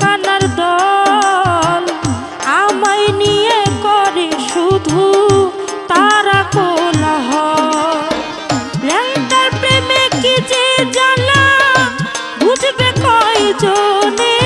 কানার দল। আমায় নিয়ে করে শুধু তারা কোলাহ ল্যাংটার প্রেমে কি যে জানা বুঝবে কয়জনে?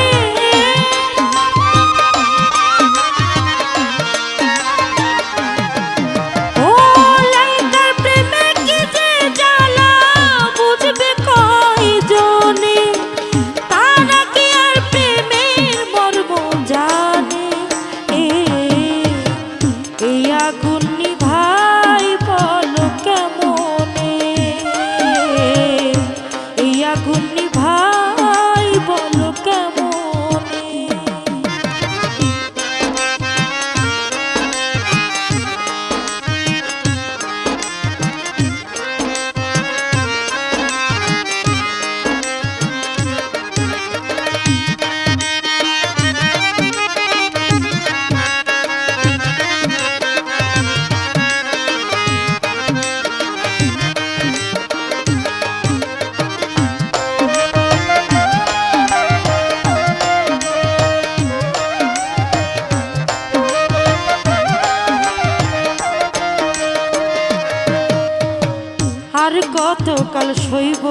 কতকাল সইব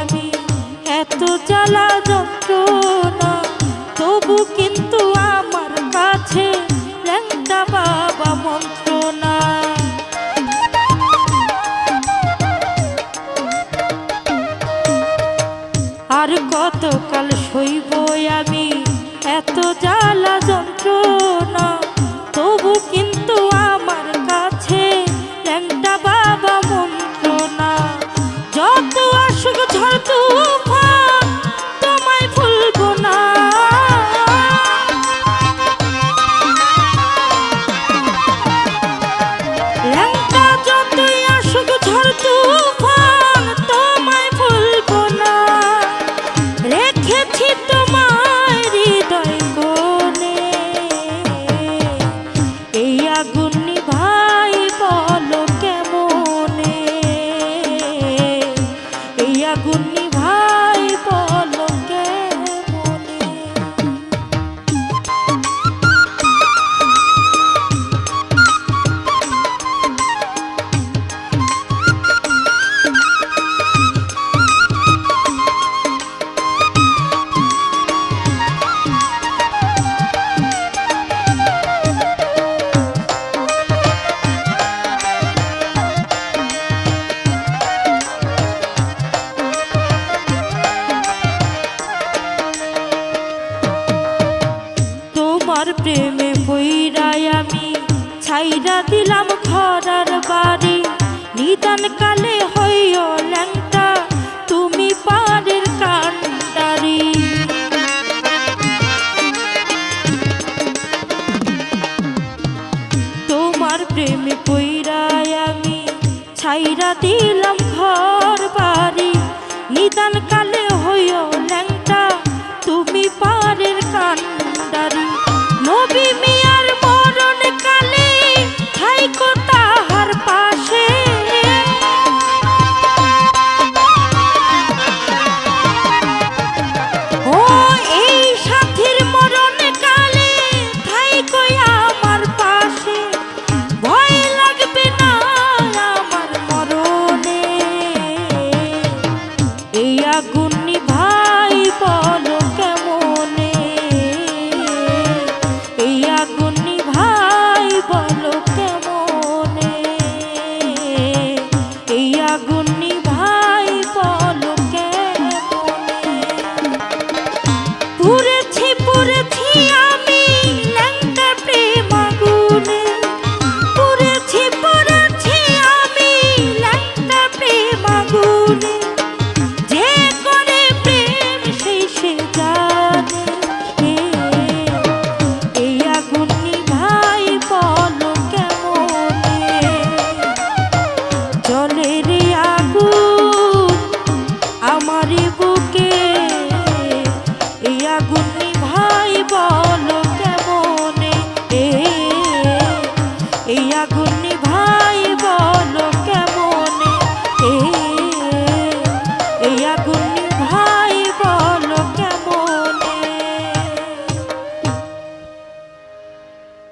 আমি। এত জ্বালা, যন্ত্রণা, তবু কিন্তু আমার কাছে আর কতকাল সইব আমি। এত জ্বালা, যন্ত্রণা, তবু কিন্তু আসুক ঝড় তুফান আগুন প্রেমে বইরাই আমি, ছাইরা দিলাম খরার বাড়ি। নিদান কালে হইও ল্যাংটা, তুমি পারের কান্ডারি। তোমার প্রেমে পইরাই আমি, ছাইরা দিলাম ঘর বাড়ি। নিদান